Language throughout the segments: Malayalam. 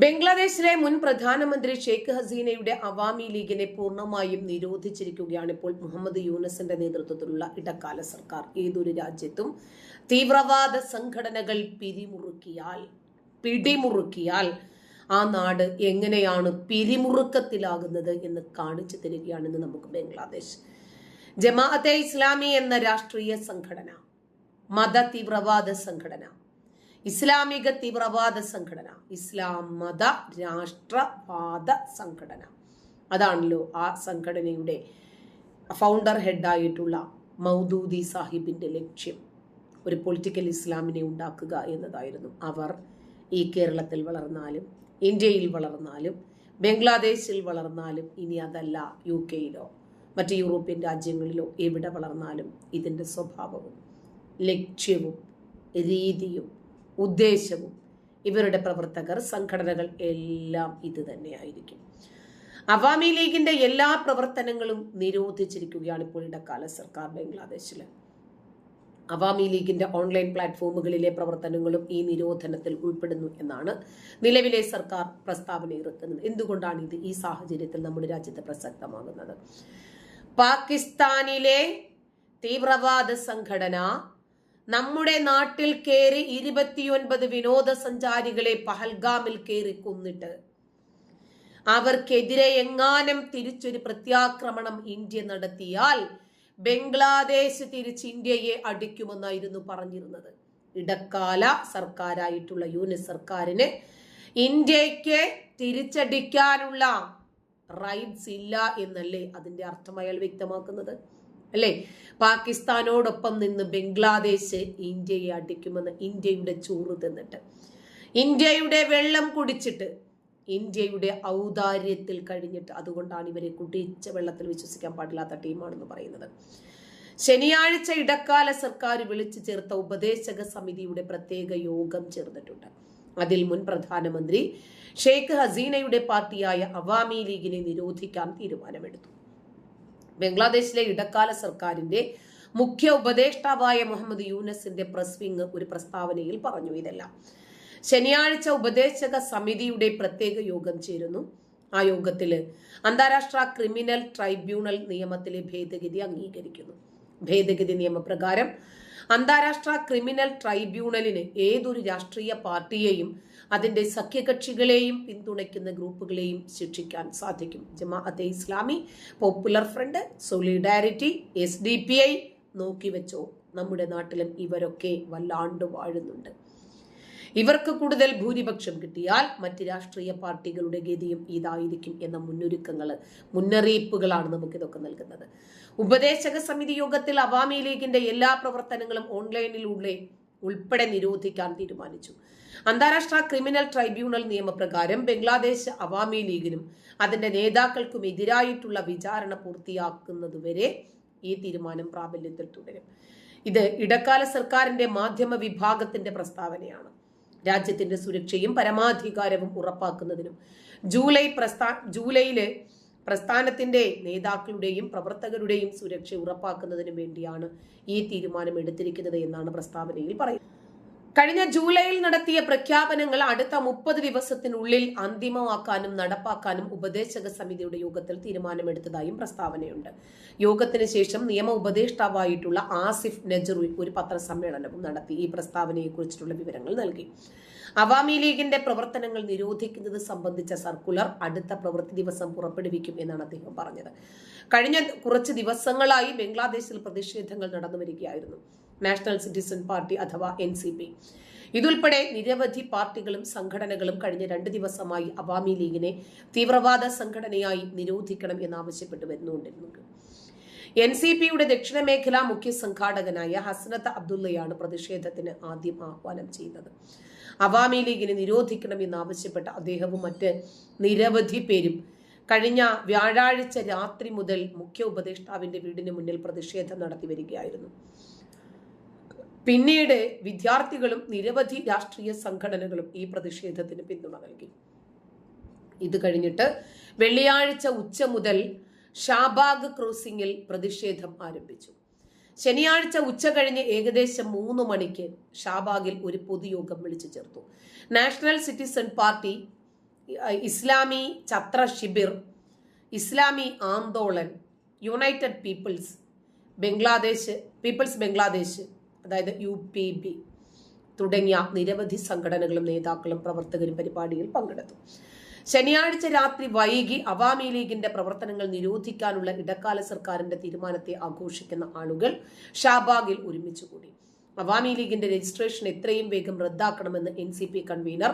ബംഗ്ലാദേശിലെ മുൻ പ്രധാനമന്ത്രി ഷെയ്ഖ് ഹസീനയുടെ അവാമി ലീഗിനെ പൂർണമായും നിരോധിച്ചിരിക്കുകയാണ് ഇപ്പോൾ മുഹമ്മദ് യൂനസിന്റെ നേതൃത്വത്തിലുള്ള ഇടക്കാല സർക്കാർ. ഏതൊരു രാജ്യത്തും തീവ്രവാദ സംഘടനകൾ പിരിമുറുക്കിയാൽ പിടിമുറുക്കിയാൽ ആ നാട് എങ്ങനെയാണ് പിരിമുറുക്കത്തിലാകുന്നത് എന്ന് കാണിച്ചു തരികയാണെന്ന് നമുക്ക് ബംഗ്ലാദേശ്. ജമാഅത്തെ ഇസ്ലാമി എന്ന രാഷ്ട്രീയ സംഘടന മത തീവ്രവാദ സംഘടന ഇസ്ലാമിക തീവ്രവാദ സംഘടന ഇസ്ലാം മത രാഷ്ട്രവാദ സംഘടന. അതാണല്ലോ ആ സംഘടനയുടെ ഫൗണ്ടർ ഹെഡായിട്ടുള്ള മൗദൂദി സാഹിബിന്റെ ലക്ഷ്യം. ഒരു പൊളിറ്റിക്കൽ ഇസ്ലാമിനെ ഉണ്ടാക്കുക എന്നതായിരുന്നു. അവർ ഈ കേരളത്തിൽ വളർന്നാലും ഇന്ത്യയിൽ വളർന്നാലും ബംഗ്ലാദേശിൽ വളർന്നാലും ഇനി അതല്ല യു കെയിലോ മറ്റ് യൂറോപ്യൻ രാജ്യങ്ങളിലോ എവിടെ വളർന്നാലും ഇതിന്റെ സ്വഭാവവും ലക്ഷ്യവും രീതിയും ഉദ്ദേശവും ഇവരുടെ പ്രവർത്തകർ സംഘടനകൾ എല്ലാം ഇത് തന്നെയായിരിക്കും. അവാമി ലീഗിന്റെ എല്ലാ പ്രവർത്തനങ്ങളും നിരോധിച്ചിരിക്കുകയാണ് ഇപ്പോൾ ഇടക്കാല സർക്കാർ ബംഗ്ലാദേശിൽ അവാമി ലീഗിന്റെ ഓൺലൈൻ പ്ലാറ്റ്ഫോമുകളിലെ പ്രവർത്തനങ്ങളും ഈ നിരോധനത്തിൽ ഉൾപ്പെടുന്നു എന്നാണ് നിലവിലെ സർക്കാർ പ്രസ്താവന ഇറക്കുന്നത്. എന്തുകൊണ്ടാണ് ഇത് ഈ സാഹചര്യത്തിൽ നമ്മുടെ രാജ്യത്ത് പ്രസക്തമാകുന്നത്? പാകിസ്ഥാനിലെ തീവ്രവാദ സംഘടന നമ്മുടെ നാട്ടിൽ കയറി ഇരുപത്തിയൊൻപത് വിനോദസഞ്ചാരികളെ പഹൽഗാമിൽ കയറി കൊന്നിട്ട് അവർക്കെതിരെ എങ്ങാനും തിരിച്ചൊരു പ്രത്യാക്രമണം ഇന്ത്യ നടത്തിയാൽ ബംഗ്ലാദേശ് തിരിച്ച് ഇന്ത്യയെ അടിക്കുമെന്നായിരുന്നു പറഞ്ഞിരുന്നത്. ഇടക്കാല സർക്കാരായിട്ടുള്ള യൂണിസ് സർക്കാരിന് ഇന്ത്യയ്ക്ക് തിരിച്ചടിക്കാനുള്ള റൈറ്റ്സ് ഇല്ല എന്നല്ലേ അതിന്റെ അർത്ഥം അയാൾ വ്യക്തമാക്കുന്നത്? അല്ലേ? പാകിസ്ഥാനോടൊപ്പം നിന്ന് ബംഗ്ലാദേശ് ഇന്ത്യയെ അടിക്കുമെന്ന് ഇന്ത്യയുടെ ചോറ് തിന്നിട്ട്. ഇന്ത്യയുടെ വെള്ളം കുടിച്ചിട്ട് ഇന്ത്യയുടെ ഔദാര്യത്തിൽ കഴിഞ്ഞിട്ട് അതുകൊണ്ടാണ് ഇവരെ കുടിച്ച വെള്ളത്തിൽ വിശ്വസിക്കാൻ പാടില്ലാത്ത ടീമാണെന്ന് പറയുന്നത്. ശനിയാഴ്ച ഇടക്കാല സർക്കാർ വിളിച്ചു ചേർത്ത ഉപദേശക സമിതിയുടെ പ്രത്യേക യോഗം ചേർന്നിട്ടുണ്ട്. അതിൽ മുൻ പ്രധാനമന്ത്രി ഷെയ്ഖ് ഹസീനയുടെ പാർട്ടിയായ അവാമി ലീഗിനെ നിരോധിക്കാൻ തീരുമാനമെടുത്തു. ബംഗ്ലാദേശിലെ ഇടക്കാല സർക്കാരിന്റെ മുഖ്യ ഉപദേഷ്ടാവായ മുഹമ്മദ് യൂനസിന്റെ പ്രസ് വിങ് ഒരു പ്രസ്താവനയിൽ പറഞ്ഞു ഇതെല്ലാം. ശനിയാഴ്ച ഉപദേശക സമിതിയുടെ പ്രത്യേക യോഗം ചേരുന്നു. ആ യോഗത്തിൽ അന്താരാഷ്ട്ര ക്രിമിനൽ ട്രൈബ്യൂണൽ നിയമത്തിലെ ഭേദഗതി അംഗീകരിക്കുന്നു. ഭേദഗതി നിയമപ്രകാരം അന്താരാഷ്ട്ര ക്രിമിനൽ ട്രൈബ്യൂണലിന് ഏതൊരു രാഷ്ട്രീയ പാർട്ടിയെയും അതിന്റെ സഖ്യകക്ഷികളെയും പിന്തുണയ്ക്കുന്ന ഗ്രൂപ്പുകളെയും ശിക്ഷിക്കാൻ സാധിക്കും. Jamaat-e Islami Popular Front Solidarity S D P I നോക്കി വെച്ചോ നമ്മുടെ നാട്ടിലും ഇവരൊക്കെ വല്ലാണ്ട് വാഴുന്നുണ്ട്. ഇവർക്ക് കൂടുതൽ ഭൂരിപക്ഷം കിട്ടിയാൽ മറ്റ് രാഷ്ട്രീയ പാർട്ടികളുടെ ഗതിയും ഇതായിരിക്കും എന്ന മുന്നൊരുക്കങ്ങൾ മുന്നറിയിപ്പുകളാണ് നമുക്കിതൊക്കെ നൽകുന്നത്. ഉപദേശക സമിതി യോഗത്തിൽ അവാമി ലീഗിന്റെ എല്ലാ പ്രവർത്തനങ്ങളും ഓൺലൈനിലൂടെ ഉൾപ്പെടെ നിരോധിക്കാൻ തീരുമാനിച്ചു. അന്താരാഷ്ട്ര ക്രിമിനൽ ട്രൈബ്യൂണൽ നിയമപ്രകാരം ബംഗ്ലാദേശ് അവാമി ലീഗിനും അതിന്റെ നേതാക്കൾക്കും എതിരായിട്ടുള്ള വിചാരണ പൂർത്തിയാക്കുന്നതുവരെ ഈ തീരുമാനം പ്രാബല്യത്തിൽ തുടരും. ഇത് ഇടക്കാല സർക്കാരിന്റെ മാധ്യമ വിഭാഗത്തിന്റെ പ്രസ്താവനയാണ്. രാജ്യത്തിന്റെ സുരക്ഷയും പരമാധികാരവും ഉറപ്പാക്കുന്നതിനും ജൂലൈ പ്രസ്താ ജൂലൈയിലെ പ്രസ്ഥാനത്തിന്റെ നേതാക്കളുടെയും പ്രവർത്തകരുടെയും സുരക്ഷ ഉറപ്പാക്കുന്നതിനു വേണ്ടിയാണ് ഈ തീരുമാനം എടുത്തിരിക്കുന്നത് എന്നാണ് പ്രസ്താവനയിൽ പറയുന്നത്. കഴിഞ്ഞ ജൂലൈയിൽ നടത്തിയ പ്രഖ്യാപനങ്ങൾ അടുത്ത മുപ്പത് ദിവസത്തിനുള്ളിൽ അന്തിമമാക്കാനും നടപ്പാക്കാനും ഉപദേശക സമിതിയുടെ യോഗത്തിൽ തീരുമാനമെടുത്തതായും പ്രസ്താവനയുണ്ട്. യോഗത്തിന് ശേഷം നിയമ ഉപദേഷ്ടാവായിട്ടുള്ള ആസിഫ് നജറുൽ ഒരു പത്രസമ്മേളനവും നടത്തി. ഈ പ്രസ്താവനയെക്കുറിച്ചിട്ടുള്ള വിവരങ്ങൾ നൽകി. അവാമി ലീഗിന്റെ പ്രവർത്തനങ്ങൾ നിരോധിക്കുന്നത് സംബന്ധിച്ച സർക്കുലർ അടുത്ത പ്രവൃത്തി ദിവസം പുറപ്പെടുവിക്കും എന്നാണ് അദ്ദേഹം പറഞ്ഞത്. കഴിഞ്ഞ കുറച്ച് ദിവസങ്ങളായി ബംഗ്ലാദേശിൽ പ്രതിഷേധങ്ങൾ നടന്നു വരികയായിരുന്നു. നാഷണൽ സിറ്റിസൺ പാർട്ടി അഥവാ എൻ സി പി. ഇതുൾപ്പെടെ നിരവധി പാർട്ടികളും സംഘടനകളും കഴിഞ്ഞ രണ്ട് ദിവസമായി അവാമി ലീഗിനെ തീവ്രവാദ സംഘടനയായി നിരോധിക്കണം എന്നാവശ്യപ്പെട്ടു വരുന്നുകൊണ്ടിരുന്നുണ്ട്. എൻ സി പിയുടെ ദക്ഷിണ മേഖലാ മുഖ്യ സംഘാടകനായ ഹസനത്ത് അബ്ദുള്ളയാണ് പ്രതിഷേധത്തിന് ആദ്യം ആഹ്വാനം ചെയ്യുന്നത് അവാമി ലീഗിനെ നിരോധിക്കണം എന്നാവശ്യപ്പെട്ട അദ്ദേഹവും മറ്റ് നിരവധി പേരും കഴിഞ്ഞ വ്യാഴാഴ്ച രാത്രി മുതൽ മുഖ്യ ഉപദേഷ്ടാവിന്റെ വീടിന് മുന്നിൽ പ്രതിഷേധം നടത്തി വരികയായിരുന്നു. പിന്നീട് വിദ്യാർത്ഥികളും നിരവധി രാഷ്ട്രീയ സംഘടനകളും ഈ പ്രതിഷേധത്തിന് പിന്തുണ നൽകി. ഇത് കഴിഞ്ഞിട്ട് വെള്ളിയാഴ്ച ഉച്ച മുതൽ ഷാബാഗ് ക്രോസിംഗിൽ പ്രതിഷേധം ആരംഭിച്ചു. ശനിയാഴ്ച ഉച്ച കഴിഞ്ഞ് ഏകദേശം മൂന്ന് മണിക്ക് ഷാബാഗിൽ ഒരു പൊതുയോഗം വിളിച്ചു ചേർത്തു. National Citizen Party Islami Chhatra Shibir Islami Andolan United People's Bangladesh People's Bangladesh അതായത് യു പി ബി തുടങ്ങിയ നിരവധി സംഘടനകളും നേതാക്കളും പ്രവർത്തകരും പരിപാടിയിൽ പങ്കെടുത്തു. ശനിയാഴ്ച രാത്രി വൈകി അവാമി ലീഗിന്റെ പ്രവർത്തനങ്ങൾ നിരോധിക്കാനുള്ള ഇടക്കാല സർക്കാരിന്റെ തീരുമാനത്തെ ആഘോഷിക്കുന്ന ആളുകൾ ഷാബാഗിൽ ഒരുമിച്ചുകൂടി. അവാമി ലീഗിന്റെ രജിസ്ട്രേഷൻ എത്രയും വേഗം റദ്ദാക്കണമെന്ന് N C P convener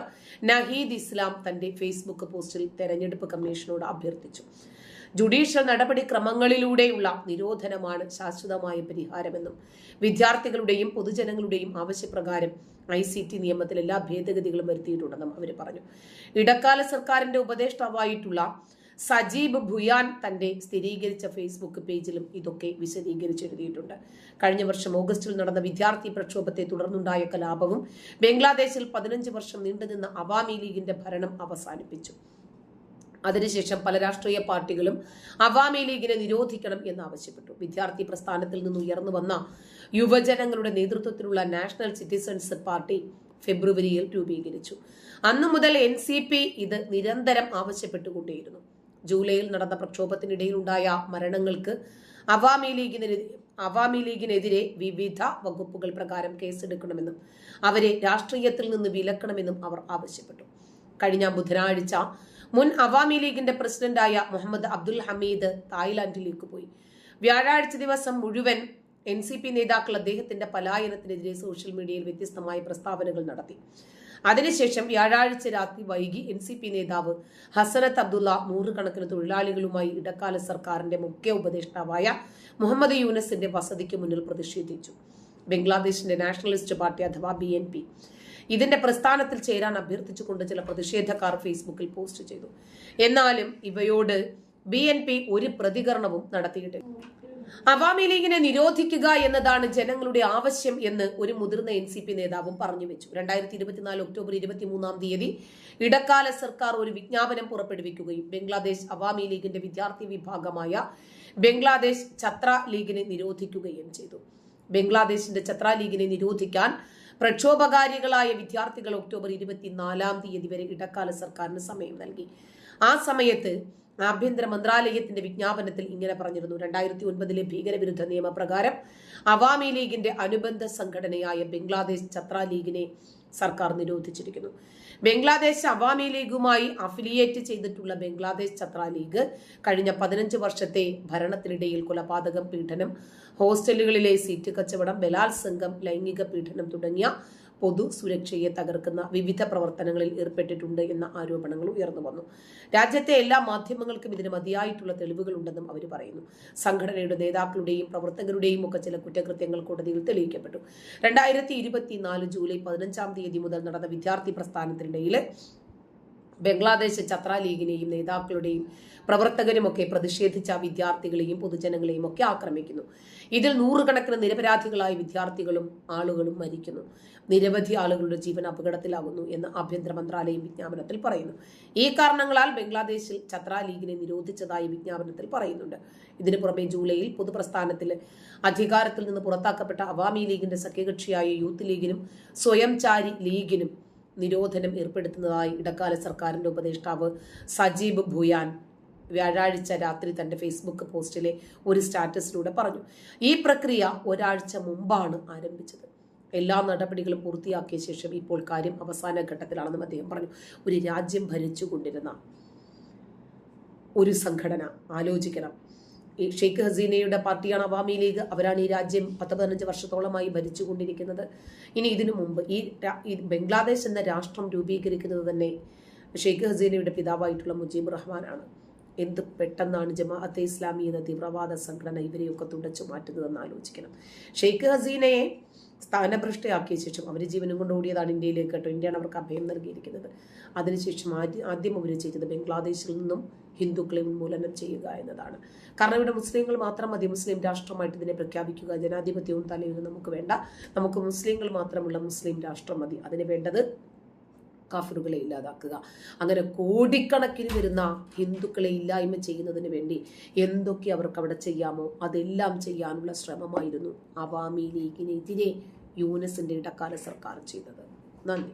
Nahid Islam തന്റെ ഫേസ്ബുക്ക് പോസ്റ്റിൽ തെരഞ്ഞെടുപ്പ് കമ്മീഷനോട് അഭ്യർത്ഥിച്ചു. ജുഡീഷ്യൽ നടപടിക്രമങ്ങളിലൂടെയുള്ള നിരോധനമാണ് ശാശ്വതമായ പരിഹാരമെന്നും വിദ്യാർത്ഥികളുടെയും പൊതുജനങ്ങളുടെയും ആവശ്യപ്രകാരം ഐ സി ടി നിയമത്തിൽ എല്ലാ ഭേദഗതികളും വരുത്തിയിട്ടുണ്ടെന്നും അവർ പറഞ്ഞു. ഇടക്കാല സർക്കാരിന്റെ ഉപദേഷ്ടാവായിട്ടുള്ള സജീബ് ഭുയാൻ തന്റെ സ്ഥിരീകരിച്ച ഫേസ്ബുക്ക് പേജിലും ഇതൊക്കെ വിശദീകരിച്ചെഴുതിയിട്ടുണ്ട് കഴിഞ്ഞ വർഷം ഓഗസ്റ്റിൽ നടന്ന വിദ്യാർത്ഥി പ്രക്ഷോഭത്തെ തുടർന്നുണ്ടായ കലാപവും ബംഗ്ലാദേശിൽ പതിനഞ്ച് വർഷം നീണ്ടുനിന്ന അവാമി ലീഗിന്റെ ഭരണം അവസാനിപ്പിച്ചു. അതിനുശേഷം പല രാഷ്ട്രീയ പാർട്ടികളും അവാമി ലീഗിനെ നിരോധിക്കണം എന്ന് ആവശ്യപ്പെട്ടു വിദ്യാർത്ഥി പ്രസ്ഥാനത്തിൽ നിന്ന് ഉയർന്നു വന്ന യുവജനങ്ങളുടെ നേതൃത്വത്തിലുള്ള നാഷണൽ സിറ്റിസൺസ് പാർട്ടി ഫെബ്രുവരിയിൽ രൂപീകരിച്ചു. അന്നു മുതൽ എൻ സി പി ഇത് നിരന്തരം ആവശ്യപ്പെട്ടുകൊണ്ടേയിരുന്നു. ജൂലൈയിൽ നടന്ന പ്രക്ഷോഭത്തിനിടയിലുണ്ടായ മരണങ്ങൾക്ക് അവാമി ലീഗിനെതിരെ അവാമി ലീഗിനെതിരെ വിവിധ വകുപ്പുകൾ പ്രകാരം കേസെടുക്കണമെന്നും അവരെ രാഷ്ട്രീയത്തിൽ നിന്ന് വിലക്കണമെന്നും അവർ ആവശ്യപ്പെട്ടു. കഴിഞ്ഞ ബുധനാഴ്ച മുൻ അവാമി ലീഗിന്റെ പ്രസിഡന്റായ മുഹമ്മദ് അബ്ദുൽ ഹമീദ് തായ്ലാന്റിലേക്ക് പോയി. വ്യാഴാഴ്ച ദിവസം മുഴുവൻ എൻ സി പി നേതാക്കൾ അദ്ദേഹത്തിന്റെ പലായനത്തിനെതിരെ സോഷ്യൽ മീഡിയയിൽ വ്യത്യസ്തമായ പ്രസ്താവനകൾ നടത്തി. അതിനുശേഷം വ്യാഴാഴ്ച രാത്രി വൈകി എൻ സി പി നേതാവ് ഹസനത്ത് അബ്ദുള്ള നൂറുകണക്കിന് തൊഴിലാളികളുമായി ഇടക്കാല സർക്കാരിന്റെ മുഖ്യ ഉപദേഷ്ടാവായ മുഹമ്മദ് യൂനസിന്റെ വസതിക്ക് മുന്നിൽ പ്രതിഷേധിച്ചു. ബംഗ്ലാദേശിന്റെ നാഷണലിസ്റ്റ് പാർട്ടി അഥവാ ബി എൻ പി. ഇതിന്റെ പ്രസ്ഥാനത്തിൽ ചേരാൻ അഭ്യർത്ഥിച്ചുകൊണ്ട് ചില പ്രതിഷേധക്കാർ ഫേസ്ബുക്കിൽ പോസ്റ്റ് ചെയ്തു. എന്നാലും ഇവയോട് ബി എൻ പി ഒരു പ്രതികരണവും നടത്തിയിട്ടില്ല. അവാമി ലീഗിനെ നിരോധിക്കുക എന്നതാണ് ജനങ്ങളുടെ ആവശ്യം എന്ന് ഒരു മുതിർന്ന എൻ സി പി നേതാവും പറഞ്ഞു വെച്ചു. രണ്ടായിരത്തി ഇരുപത്തിനാല് ഒക്ടോബർ ഇരുപത്തിമൂന്നാം തീയതി ഇടക്കാല സർക്കാർ ഒരു വിജ്ഞാപനം പുറപ്പെടുവിക്കുകയും ബംഗ്ലാദേശ് അവാമി ലീഗിന്റെ വിദ്യാർത്ഥി വിഭാഗമായ ബംഗ്ലാദേശ് ഛത്ര ലീഗിനെ നിരോധിക്കുകയും ചെയ്തു. ബംഗ്ലാദേശിന്റെ ഛത്ര ലീഗിനെ നിരോധിക്കാൻ പ്രക്ഷോഭകാരികളായ വിദ്യാർത്ഥികൾ ഒക്ടോബർ ഇരുപത്തിനാലാം തീയതി വരെ ഇടക്കാല സർക്കാരിന് സമയം നൽകി. ആ സമയത്ത് ആഭ്യന്തര മന്ത്രാലയത്തിന്റെ വിജ്ഞാപനത്തിൽ ഇങ്ങനെ പറഞ്ഞിരുന്നു. രണ്ടായിരത്തി ഒൻപതിലെ ഭീകരവിരുദ്ധ നിയമപ്രകാരം അവാമി ലീഗിന്റെ അനുബന്ധ സംഘടനയായ ബംഗ്ലാദേശ് ഛത്ര ലീഗിനെ സർക്കാർ നിരോധിച്ചിരിക്കുന്നു. ബംഗ്ലാദേശ് അവാമി ലീഗുമായി അഫിലിയേറ്റ് ചെയ്തിട്ടുള്ള ബംഗ്ലാദേശ് ചത്ര ലീഗ് കഴിഞ്ഞ പതിനഞ്ച് വർഷത്തെ ഭരണത്തിനിടയിൽ കൊലപാതകം പീഡനം ഹോസ്റ്റലുകളിലെ സീറ്റ് കച്ചവടം ബലാത്സംഗം ലൈംഗിക പീഡനം തുടങ്ങിയ പൊതു സുരക്ഷയെ തകർക്കുന്ന വിവിധ പ്രവർത്തനങ്ങളിൽ ഏർപ്പെട്ടിട്ടുണ്ട് എന്ന ആരോപണങ്ങൾ ഉയർന്നു വന്നു. രാജ്യത്തെ എല്ലാ മാധ്യമങ്ങൾക്കും ഇതിന് മതിയായിട്ടുള്ള തെളിവുകളുണ്ടെന്നും അവർ പറയുന്നു. സംഘടനയുടെ നേതാക്കളുടെയും പ്രവർത്തകരുടെയും ഒക്കെ ചില കുറ്റകൃത്യങ്ങൾ കോടതിയിൽ തെളിയിക്കപ്പെട്ടു. രണ്ടായിരത്തി ഇരുപത്തിനാല് ജൂലൈ പതിനഞ്ചാം തീയതി മുതൽ നടന്ന വിദ്യാർത്ഥി പ്രസ്ഥാനത്തിനിടയിൽ ബംഗ്ലാദേശ് ഛത്ര ലീഗിനെയും നേതാക്കളുടെയും പ്രവർത്തകരുമൊക്കെ പ്രതിഷേധിച്ച വിദ്യാർത്ഥികളെയും പൊതുജനങ്ങളെയും ഒക്കെ ആക്രമിക്കുന്നു. ഇതിൽ നൂറുകണക്കിന് നിരപരാധികളായ വിദ്യാർത്ഥികളും ആളുകളും മരിക്കുന്നു. നിരവധി ആളുകളുടെ ജീവൻ അപകടത്തിലാകുന്നു എന്ന് ആഭ്യന്തര മന്ത്രാലയം വിജ്ഞാപനത്തിൽ പറയുന്നു. ഈ കാരണങ്ങളാൽ ബംഗ്ലാദേശിൽ ഛത്ര ലീഗിനെ നിരോധിച്ചതായി വിജ്ഞാപനത്തിൽ പറയുന്നുണ്ട്. ഇതിനു പുറമെ ജൂലൈയിൽ പൊതുപ്രസ്ഥാനത്തിൽ അധികാരത്തിൽ നിന്ന് പുറത്താക്കപ്പെട്ട അവാമി ലീഗിന്റെ സഖ്യകക്ഷിയായ യൂത്ത് ലീഗിനും സ്വയംചാരി ലീഗിനും നിരോധനം ഏർപ്പെടുത്തുന്നതായി ഇടക്കാല സർക്കാരിന്റെ ഉപദേഷ്ടാവ് സജീബ് ഭൂയാൻ വ്യാഴാഴ്ച രാത്രി തന്റെ ഫേസ്ബുക്ക് പോസ്റ്റിലെ ഒരു സ്റ്റാറ്റസിലൂടെ പറഞ്ഞു. ഈ പ്രക്രിയ ഒരാഴ്ച മുമ്പാണ് ആരംഭിച്ചത്. എല്ലാ നടപടികളും പൂർത്തിയാക്കിയ ശേഷം ഇപ്പോൾ കാര്യം അവസാന ഘട്ടത്തിലാണെന്നും അദ്ദേഹം പറഞ്ഞു. ഒരു രാജ്യം ഭരിച്ചുകൊണ്ടിരുന്ന ഒരു സംഘടന ആലോചിക്കണം. ഈ ഷെയ്ഖ് ഹസീനയുടെ പാർട്ടിയാണ് അവാമി ലീഗ്. അവരാണ് ഈ രാജ്യം പത്ത് പതിനഞ്ച് വർഷത്തോളമായി ഭരിച്ചുകൊണ്ടിരിക്കുന്നത്. ഇനി ഇതിനു മുമ്പ് ഈ ബംഗ്ലാദേശ് എന്ന രാഷ്ട്രം രൂപീകരിക്കുന്നത് തന്നെ ഷെയ്ഖ് ഹസീനയുടെ പിതാവായിട്ടുള്ള മുജീബ് റഹ്മാനാണ്. എന്ത് പെട്ടെന്നാണ് ജമാഅത്തെ ഇസ്ലാമി എന്ന തീവ്രവാദ സംഘടന ഇവരെയൊക്കെ തുടച്ചു മാറ്റുന്നതെന്ന് ആലോചിക്കണം. ഷെയ്ഖ് ഹസീനയെ സ്ഥാനഭ്രഷ്ടയാക്കിയ ശേഷം അവർ ജീവനും കൊണ്ട് ഓടിയതാണ് ഇന്ത്യയിലേക്ക് കേട്ടോ. ഇന്ത്യയാണ് അവർക്ക് അഭയം നൽകിയിരിക്കുന്നത്. അതിനുശേഷം ആദ്യം ആദ്യം അവർ ചെയ്തത് ബംഗ്ലാദേശിൽ നിന്നും ഹിന്ദുക്കളെ ഉന്മൂലനം ചെയ്യുക എന്നതാണ്. കാരണം ഇവിടെ മുസ്ലിങ്ങൾ മാത്രം മതി. മുസ്ലിം രാഷ്ട്രമായിട്ട് ഇതിനെ പ്രഖ്യാപിക്കുക ജനാധിപത്യവും തലയും നമുക്ക് വേണ്ട. നമുക്ക് മുസ്ലിങ്ങൾ മാത്രമുള്ള മുസ്ലിം രാഷ്ട്രം മതി. അതിന് വേണ്ടത് കാഫിറുകളെ ഇല്ലാതാക്കുക. അങ്ങനെ കോടിക്കണക്കിന് വരുന്ന ഹിന്ദുക്കളെ ഇല്ലായ്മ ചെയ്യുന്നതിന് വേണ്ടി എന്തൊക്കെ അവർക്ക് അവിടെ ചെയ്യാമോ അതെല്ലാം ചെയ്യാനുള്ള ശ്രമമായിരുന്നു അവാമി ലീഗിനെതിരെ യൂനസിന്റെ ഇടക്കാല സർക്കാർ ചെയ്തത്. നന്ദി.